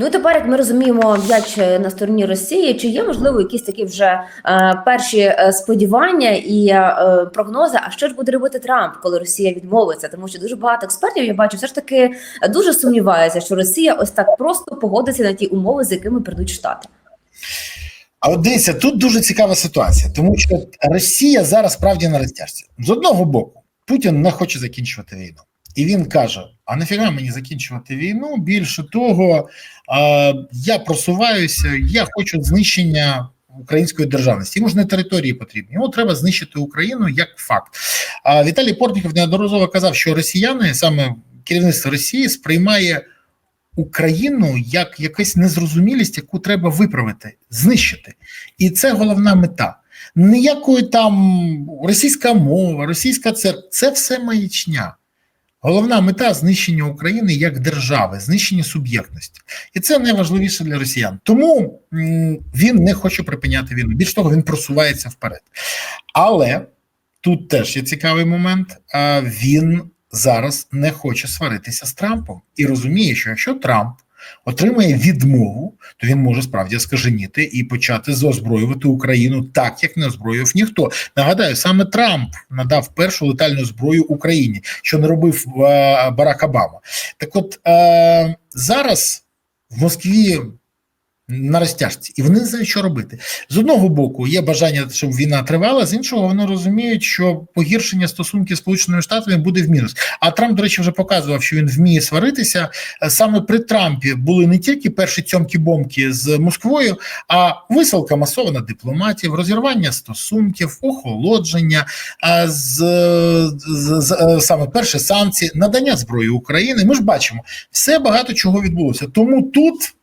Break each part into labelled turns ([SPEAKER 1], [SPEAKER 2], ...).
[SPEAKER 1] Ну і тепер, як ми розуміємо, м'яч на стороні Росії, чи є можливо якісь такі вже е, перші е, сподівання і е, прогнози? А що ж буде робити Трамп, коли Росія відмовиться? Тому що дуже багато експертів я бачу, все ж таки дуже сумніваються, що Росія ось так просто погодиться на ті умови, з якими прийдуть штати.
[SPEAKER 2] А от дивіться, тут дуже цікава ситуація, тому що Росія зараз справді на розтяжці. З одного боку, Путін не хоче закінчувати війну, і він каже: А нафіга мені закінчувати війну? Більше того, я просуваюся, я хочу знищення української державності. Йому ж не території потрібні. Йому треба знищити Україну як факт. А Віталій Портніков неодноразово казав, що росіяни, саме керівництво Росії, сприймає. Україну як якась незрозумілість, яку треба виправити, знищити, і це головна мета. Ніякої там російська мова, російська церква це все маячня. Головна мета знищення України як держави, знищення суб'єктності, і це найважливіше для росіян. Тому він не хоче припиняти війну. Більш того, він просувається вперед. Але тут теж є цікавий момент. Він зараз не хоче сваритися з Трампом і розуміє, що якщо Трамп отримає відмову, то він може справді скаженіти і почати озброювати Україну так, як не озброював ніхто. Нагадаю, саме Трамп надав першу летальну зброю Україні, що не робив е, Барак Обама. Так, от е, зараз в Москві. На розтяжці, і вони не знають, що робити з одного боку. Є бажання, щоб війна тривала, з іншого вони розуміють, що погіршення стосунків з сполученими штатами буде в мінус. А Трамп, до речі, вже показував, що він вміє сваритися. Саме при Трампі були не тільки перші цьомки-бомки з Москвою, а висилка масована дипломатів, розірвання стосунків, охолодження, а з, з, з саме перші санкції, надання зброї України. Ми ж бачимо, все багато чого відбулося. Тому тут.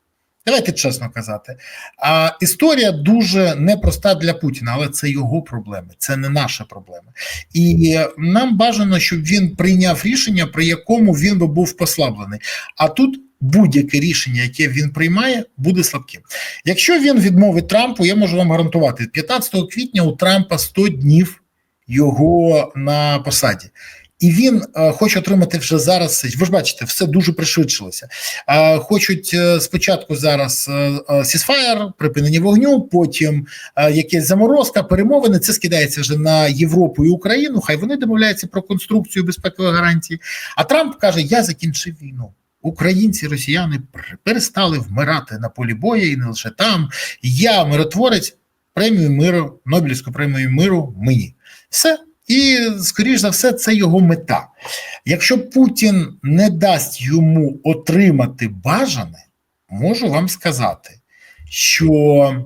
[SPEAKER 2] Давайте чесно казати, а історія дуже непроста для Путіна, але це його проблеми, це не наші проблеми. І нам бажано, щоб він прийняв рішення, при якому він би був послаблений. А тут будь-яке рішення, яке він приймає, буде слабким. Якщо він відмовить Трампу, я можу вам гарантувати, 15 квітня у Трампа 100 днів його на посаді. І він е, хоче отримати вже зараз. Ви ж бачите, все дуже пришвидшилося. Е, хочуть е, спочатку зараз сісфаєр, припинення вогню, потім е, якась заморозка, перемовини. Це скидається вже на Європу і Україну. Хай вони домовляються про конструкцію безпекової гарантії. А Трамп каже: Я закінчив війну. Українці, росіяни перестали вмирати на полі бою, і не лише там. Я миротворець премію миру, Нобелівську премію миру мені. Все. І, скоріш за все, це його мета. Якщо Путін не дасть йому отримати бажане, можу вам сказати, що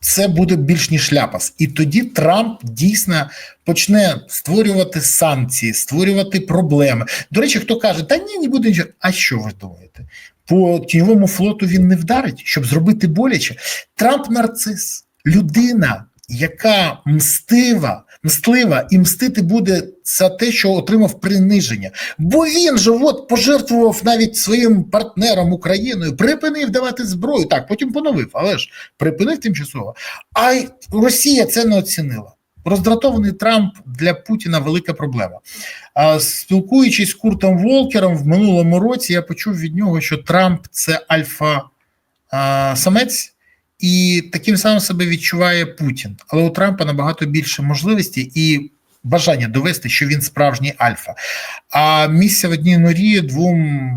[SPEAKER 2] це буде більш ніж ляпас. І тоді Трамп дійсно почне створювати санкції, створювати проблеми. До речі, хто каже, та ні, не буде нічого. А що ви думаєте? По тіньовому флоту він не вдарить, щоб зробити боляче. Трамп нарцис, людина яка мстива, мстлива і мстити буде за те, що отримав приниження. Бо він же от пожертвував навіть своїм партнерам Україною, припинив давати зброю. Так, потім поновив, але ж припинив тимчасово. А Росія це не оцінила. Роздратований Трамп для Путіна велика проблема. А спілкуючись з Куртом Волкером в минулому році, я почув від нього, що Трамп це альфа-самець. І таким самим себе відчуває Путін. Але у Трампа набагато більше можливості і бажання довести, що він справжній альфа. А місця в одній норі двом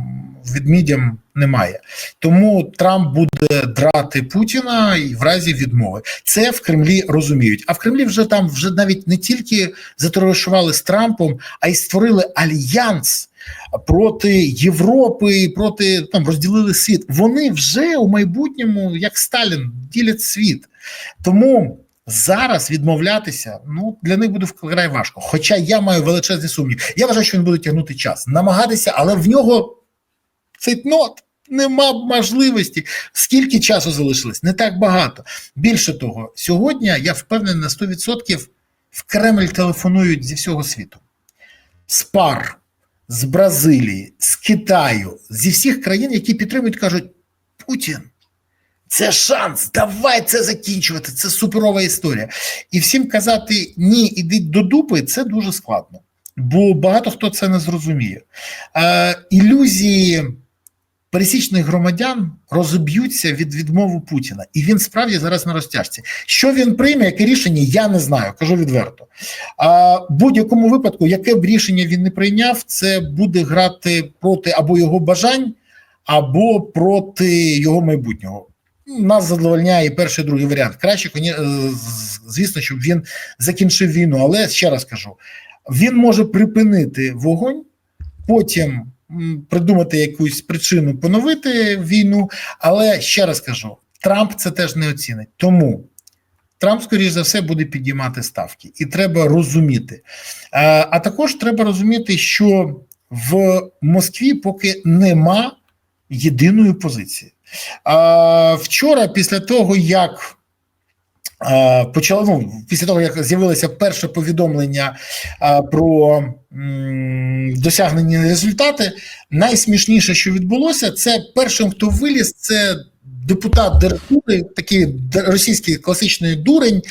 [SPEAKER 2] відмідям немає. Тому Трамп буде драти Путіна і в разі відмови. Це в Кремлі розуміють. А в Кремлі вже там вже навіть не тільки затоваришували з Трампом, а й створили альянс. Проти Європи, проти там розділили світ. Вони вже у майбутньому, як Сталін, ділять світ. Тому зараз відмовлятися ну для них буде вкрай важко. Хоча я маю величезний сумнів. Я вважаю, що він буде тягнути час, намагатися, але в нього цейтнот. Нема можливості. Скільки часу залишилось? Не так багато. Більше того, сьогодні я впевнений на 100% в Кремль телефонують зі всього світу. Спар з Бразилії, з Китаю, зі всіх країн, які підтримують, кажуть: Путін, це шанс, давай це закінчувати. Це суперова історія. І всім казати ні, ідіть до дупи, це дуже складно, бо багато хто це не зрозуміє. Е, Ілюзії пересічних громадян розоб'ються від відмови Путіна, і він справді зараз на розтяжці. Що він прийме, яке рішення, я не знаю, кажу відверто. А будь-якому випадку, яке б рішення він не прийняв, це буде грати проти або його бажань, або проти його майбутнього. Нас задовольняє перший і другий варіант. Краще, е, звісно, щоб він закінчив війну. Але ще раз кажу: він може припинити вогонь, потім придумати якусь причину поновити війну. Але ще раз кажу: Трамп це теж не оцінить. Тому Трамп, скоріш за все, буде підіймати ставки, і треба розуміти. А, а також треба розуміти, що в Москві поки нема єдиної позиції. А, вчора, після того, як а, почало, ну, після того, як з'явилося перше повідомлення про досягнені результати, найсмішніше, що відбулося, це першим, хто виліз, це депутат Держдури, такий російський класичний дурень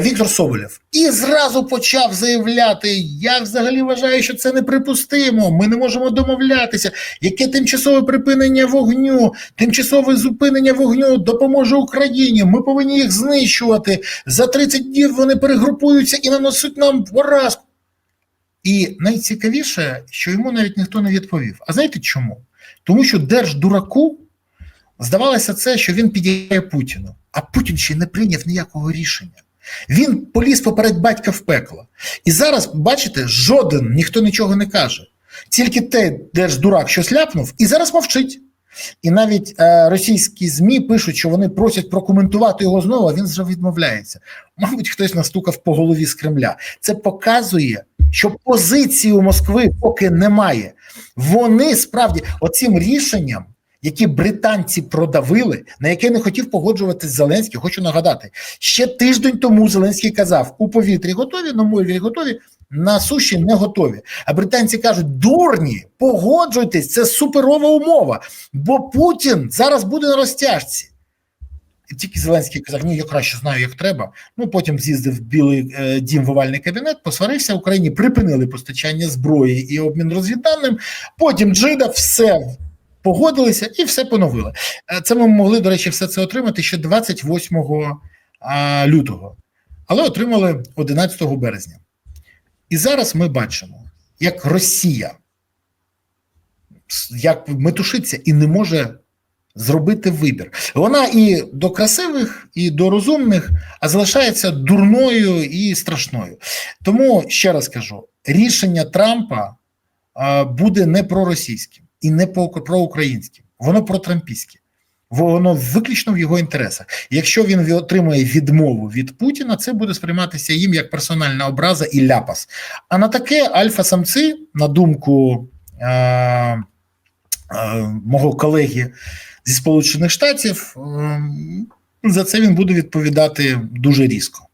[SPEAKER 2] Віктор Соболєв. І зразу почав заявляти: я взагалі вважаю, що це неприпустимо. Ми не можемо домовлятися. Яке тимчасове припинення вогню, тимчасове зупинення вогню допоможе Україні. Ми повинні їх знищувати. За 30 днів вони перегрупуються і наносять нам поразку. І найцікавіше, що йому навіть ніхто не відповів. А знаєте чому? Тому що держдураку здавалося це, що він підіграє Путіну, а Путін ще не прийняв ніякого рішення. Він поліз поперед батька в пекло. І зараз, бачите, жоден ніхто нічого не каже. Тільки те держдурак що сляпнув, і зараз мовчить. І навіть е, російські ЗМІ пишуть, що вони просять прокоментувати його знову, а він вже відмовляється. Мабуть, хтось настукав по голові з Кремля. Це показує, що позиції у Москви поки немає. Вони справді оцим рішенням, які британці продавили, на яке не хотів погоджуватись Зеленський, хочу нагадати, ще тиждень тому Зеленський казав: у повітрі готові, на морі готові. На суші не готові. А британці кажуть: дурні, погоджуйтесь, це суперова умова, бо Путін зараз буде на розтяжці. І тільки Зеленський казав: ні, я краще знаю, як треба. Ну потім з'їздив в Білий е, дім в овальний кабінет, посварився Україні, припинили постачання зброї і обмін розвідданим. Потім Джида все погодилися і все поновили. Е, Це ми могли, до речі, все це отримати ще 28 а, лютого, але отримали 11 березня. І зараз ми бачимо, як Росія як метушиться і не може зробити вибір. Вона і до красивих, і до розумних, а залишається дурною і страшною. Тому ще раз кажу: рішення Трампа буде не проросійським і не проукраїнським, воно протрампійське. Воно виключно в його інтересах. Якщо він отримує відмову від Путіна, це буде сприйматися їм як персональна образа і ляпас. А на таке альфа-самці, на думку е, е, мого колеги зі Сполучених Штатів, е, за це він буде відповідати дуже різко.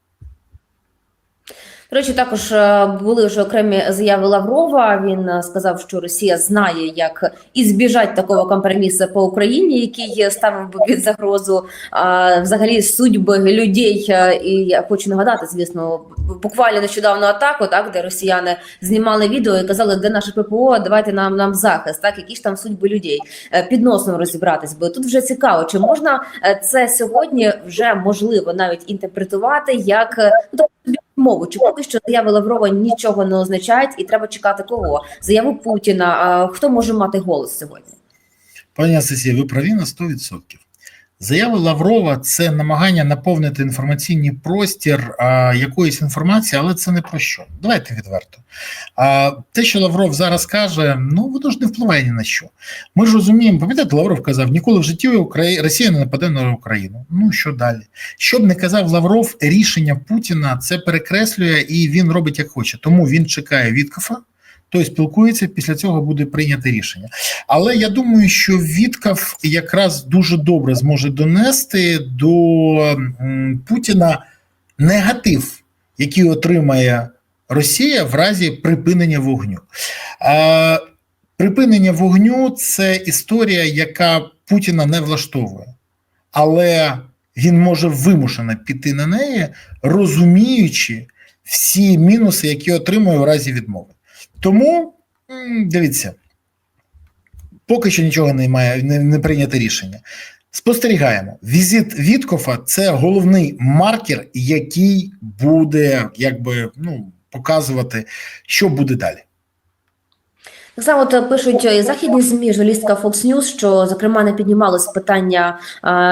[SPEAKER 1] Речі, також е, були вже окремі заяви Лаврова. Він е, сказав, що Росія знає, як ізбіжати такого компромісу по Україні, який ставив би під загрозу а, взагалі судьби людей. Е, І я хочу нагадати, звісно, буквально нещодавно атаку, так де росіяни знімали відео і казали, де наше ППО, давайте нам нам захист, так які ж там судьби людей під носом розібратись. Бо тут вже цікаво, чи можна це сьогодні вже можливо навіть інтерпретувати як ну, мову. Чи поки що заяви Лаврова нічого не означають, і треба чекати кого? Заяву Путіна. Хто може мати голос сьогодні?
[SPEAKER 2] Пані Анастасія, ви праві на 100%. Заяви Лаврова це намагання наповнити інформаційний простір а, якоїсь інформації, але це не про що. Давайте відверто. А, те, що Лавров зараз каже, ну воно ж не впливає ні на що. Ми ж розуміємо, пам'ятаєте, Лавров казав, ніколи в житті Украї... Росія не нападе на Україну. Ну що далі? Що б не казав Лавров, рішення Путіна це перекреслює і він робить як хоче. Тому він чекає Віткофа, той спілкується, після цього буде прийнято рішення. Але я думаю, що Вітков якраз дуже добре зможе донести до Путіна негатив, який отримає Росія в разі припинення вогню. Припинення вогню це історія, яка Путіна не влаштовує, але він може вимушено піти на неї, розуміючи всі мінуси, які отримує в разі відмови. Тому дивіться Поки що нічого немає, не, не прийнято рішення. Спостерігаємо. Візит Віткофа це головний маркер, який буде якби ну показувати, що буде далі.
[SPEAKER 1] Так само от пишуть е, західні змі, журналістка Fox News, що зокрема не піднімалось питання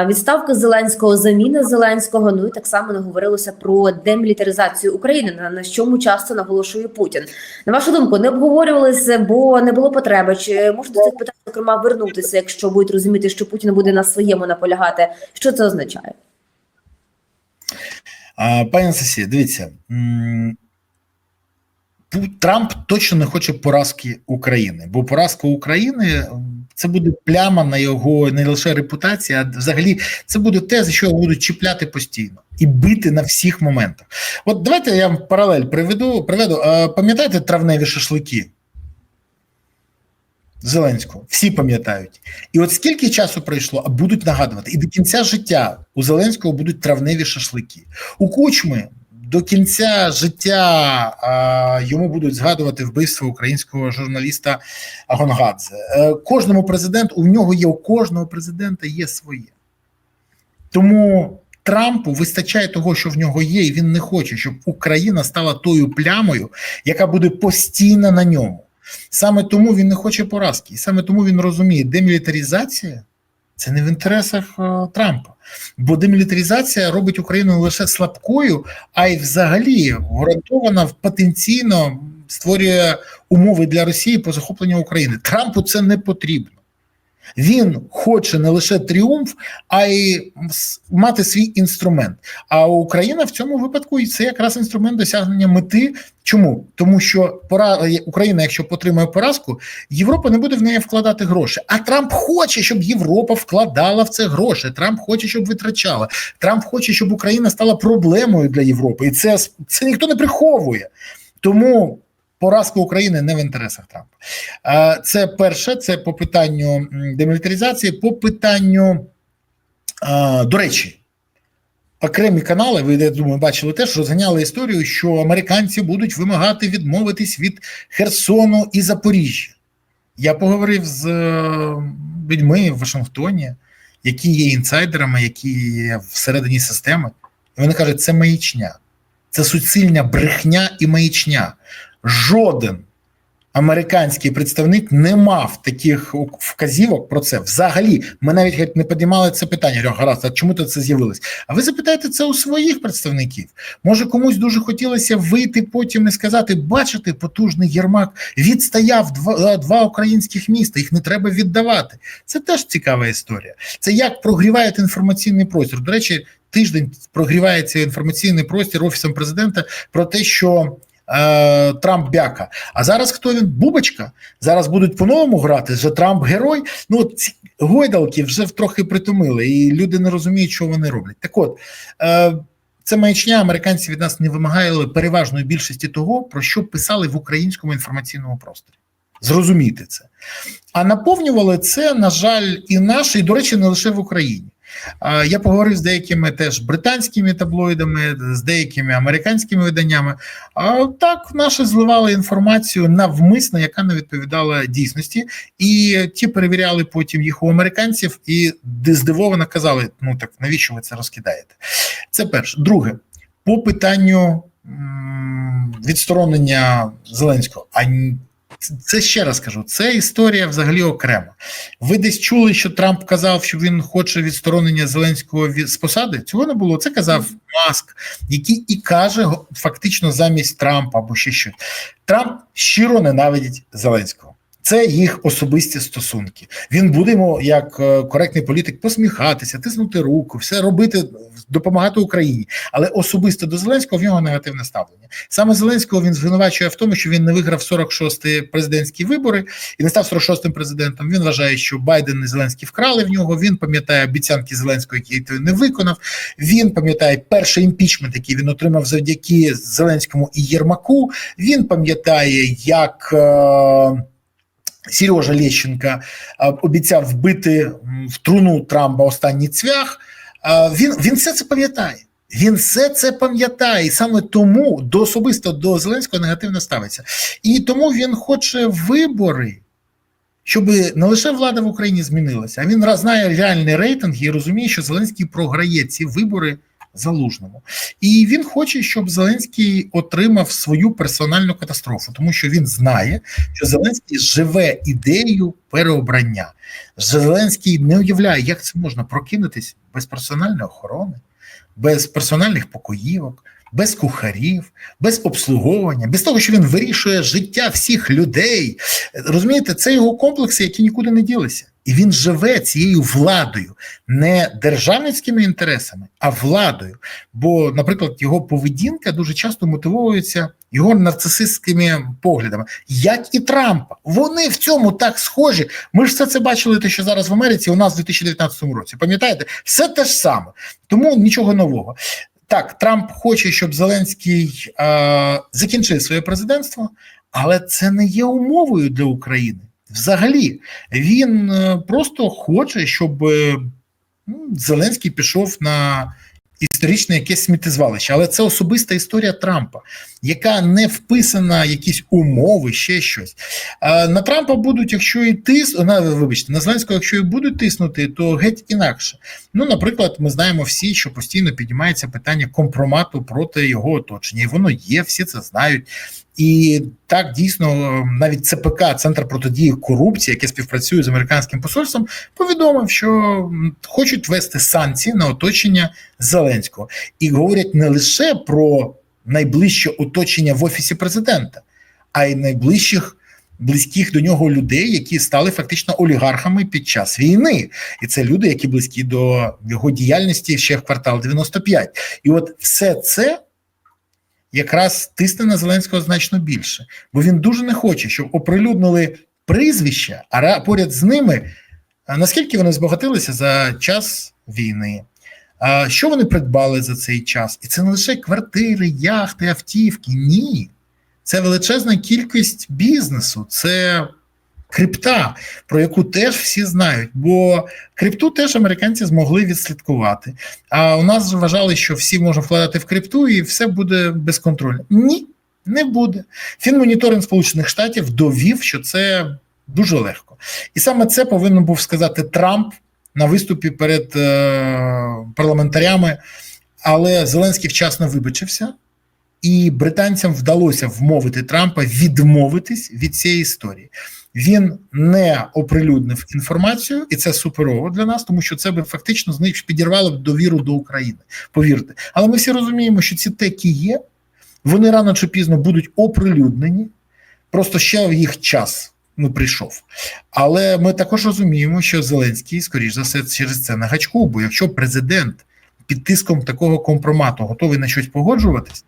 [SPEAKER 1] відставки Зеленського, заміни Зеленського. Ну і так само не говорилося про демілітаризацію України, на, чому часто наголошує Путін. На вашу думку, не обговорювалися, бо не було потреби. Чи можуть до цих питань зокрема вернутися, якщо будуть розуміти, що Путін буде на своєму наполягати? Що це означає?
[SPEAKER 2] Пані Анастасія, дивіться. Трамп точно не хоче поразки України, бо поразка України це буде пляма на його не лише репутації, а взагалі це буде те, за що його будуть чіпляти постійно і бити на всіх моментах. От давайте я вам паралель приведу. приведу. Пам'ятаєте травневі шашлики? Зеленського, всі пам'ятають. І от скільки часу пройшло, а будуть нагадувати, і до кінця життя у Зеленського будуть травневі шашлики. У Кучми до кінця життя а, йому будуть згадувати вбивство українського журналіста Гонгадзе. Е, кожному президенту у нього є у кожного президента є своє. Тому Трампу вистачає того, що в нього є, і він не хоче, щоб Україна стала тою плямою, яка буде постійно на ньому. Саме тому він не хоче поразки, і саме тому він розуміє, демілітаризація це не в інтересах е, Трампа. Бо демілітаризація робить Україну лише слабкою, а й взагалі гарантована в- потенційно створює умови для Росії по захопленню України. Трампу це не потрібно. Він хоче не лише тріумф, а й мати свій інструмент. А Україна в цьому випадку і це якраз інструмент досягнення мети. Чому? Тому що пора Україна, якщо отримає поразку, Європа не буде в неї вкладати гроші. А Трамп хоче, щоб Європа вкладала в це гроші. Трамп хоче, щоб витрачала. Трамп хоче, щоб Україна стала проблемою для Європи, і це, це ніхто не приховує. Тому поразка України не в інтересах Трампа. Е, Це перше, це по питанню демілітаризації, по питанню, е, до речі, окремі канали, ви я думаю, бачили теж, розганяли історію, що американці будуть вимагати відмовитись від Херсону і Запоріжжя. Я поговорив з е, людьми в Вашингтоні, які є інсайдерами, які є всередині системи. І вони кажуть, це маячня, це суцільна брехня і маячня. Жоден американський представник не мав таких вказівок про це. Взагалі, ми навіть геть не підіймали це питання. Гаразд, а чому то це з'явилось? А ви запитаєте це у своїх представників? Може, комусь дуже хотілося вийти потім і сказати: бачите, потужний Єрмак відстояв два, два українських міста, їх не треба віддавати. Це теж цікава історія. Це як прогрівають інформаційний простір. До речі, тиждень прогрівається інформаційний простір офісом президента про те, що. Е, Трамп бяка. А зараз хто він? Бубочка. Зараз будуть по-новому грати. Вже Трамп герой. Ну ці гойдалки вже трохи притомили, і люди не розуміють, що вони роблять. Так от е, це маячня. Американці від нас не вимагали переважної більшості того, про що писали в українському інформаційному просторі. Зрозуміти це. А наповнювали це, на жаль, і наші, і, до речі, не лише в Україні. Я поговорив з деякими теж британськими таблоїдами, з деякими американськими виданнями. А так наші зливали інформацію навмисно, яка не відповідала дійсності, і ті перевіряли потім їх у американців і здивовано казали: ну так навіщо ви це розкидаєте? Це перше. Друге, по питанню відсторонення Зеленського. А це ще раз кажу, це історія взагалі окрема. Ви десь чули, що Трамп казав, що він хоче відсторонення Зеленського від з посади? Цього не було. Це казав Маск, який і каже фактично замість Трампа або ще щось. Трамп щиро ненавидить Зеленського. Це їх особисті стосунки. Він буде йому, як коректний політик, посміхатися, тиснути руку, все робити, допомагати Україні. Але особисто до Зеленського в нього негативне ставлення. Саме Зеленського він звинувачує в тому, що він не виграв 46-ті президентські вибори і не став 46-м президентом. Він вважає, що Байден і Зеленський вкрали в нього. Він пам'ятає обіцянки Зеленського, які той не виконав. Він пам'ятає перший імпічмент, який він отримав завдяки Зеленському і Єрмаку. Він пам'ятає, як. Сережа Лещенка обіцяв вбити в труну Трампа останній цвях. Він він все це пам'ятає. Він все це пам'ятає, і саме тому до особисто до Зеленського негативно ставиться. І тому він хоче вибори, щоб не лише влада в Україні змінилася, а він знає реальний рейтинг і розуміє, що Зеленський програє ці вибори залужному. І він хоче, щоб Зеленський отримав свою персональну катастрофу, тому що він знає, що Зеленський живе ідеєю переобрання. Зеленський не уявляє, як це можна прокинутись без персональної охорони, без персональних покоївок, без кухарів, без обслуговування, без того, що він вирішує життя всіх людей. Розумієте, це його комплекси, які нікуди не ділися. І він живе цією владою, не державницькими інтересами, а владою. Бо, наприклад, його поведінка дуже часто мотивується його нарцисистськими поглядами, як і Трампа. Вони в цьому так схожі. Ми ж все це бачили, те, що зараз в Америці у нас в 2019 році. Пам'ятаєте, все те ж саме, тому нічого нового. Так, Трамп хоче, щоб Зеленський е, закінчив своє президентство, але це не є умовою для України. Взагалі, він е, просто хоче, щоб е, ну, Зеленський пішов на історичне якесь сміттєзвалище. Але це особиста історія Трампа, яка не вписана якісь умови, ще щось. На Трампа будуть, якщо і тис... на, вибачте, на Зеленського, якщо і будуть тиснути, то геть інакше. Ну, наприклад, ми знаємо всі, що постійно піднімається питання компромату проти його оточення, і воно є, всі це знають. І так дійсно навіть ЦПК, Центр протидії корупції, яке співпрацює з американським посольством, повідомив, що хочуть ввести санкції на оточення Зеленського, і говорять не лише про найближче оточення в офісі президента, а й найближчих. Близьких до нього людей, які стали фактично олігархами під час війни, і це люди, які близькі до його діяльності ще в квартал 95. І от все це якраз тисне на Зеленського значно більше, бо він дуже не хоче, щоб оприлюднили прізвища, а поряд з ними наскільки вони збагатилися за час війни. Що вони придбали за цей час? І це не лише квартири, яхти, автівки. Ні. Це величезна кількість бізнесу, це крипта, про яку теж всі знають. Бо крипту теж американці змогли відслідкувати. А у нас вважали, що всі можуть вкладати в крипту і все буде безконтрольно. Ні, не буде. Фінмоніторинг Сполучених Штатів довів, що це дуже легко. І саме це повинен був сказати Трамп на виступі перед е, парламентарями. Але Зеленський вчасно вибачився, і британцям вдалося вмовити Трампа відмовитись від цієї історії. Він не оприлюднив інформацію, і це суперово для нас, тому що це би фактично з них підірвало б довіру до України. Повірте. Але ми всі розуміємо, що ці теки є, вони рано чи пізно будуть оприлюднені, просто ще в їх час не прийшов. Але ми також розуміємо, що Зеленський, скоріш за все, через це на гачку, бо якщо президент під тиском такого компромату готовий на щось погоджуватись.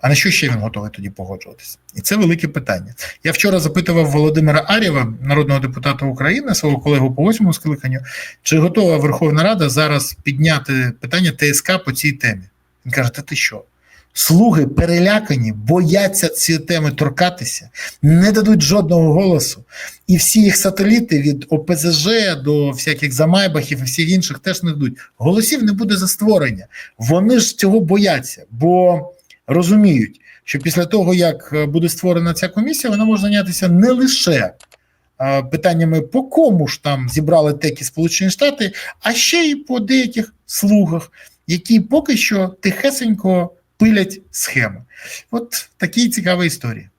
[SPEAKER 2] А на що ще він готовий тоді погоджуватися? І це велике питання. Я вчора запитував Володимира Арєва, народного депутата України, свого колегу по восьмому скликанню, чи готова Верховна Рада зараз підняти питання ТСК по цій темі. Він каже: Та ти що? Слуги перелякані, бояться ці теми торкатися, не дадуть жодного голосу. І всі їх сателіти від ОПЗЖ до всяких замайбахів і всіх інших теж не дадуть. Голосів не буде за створення. Вони ж цього бояться, бо розуміють, що після того, як е, буде створена ця комісія, вона може зайнятися не лише е, питаннями, по кому ж там зібрали текі Сполучені Штати, а ще й по деяких слугах, які поки що тихесенько пилять схеми. От такі цікаві історія.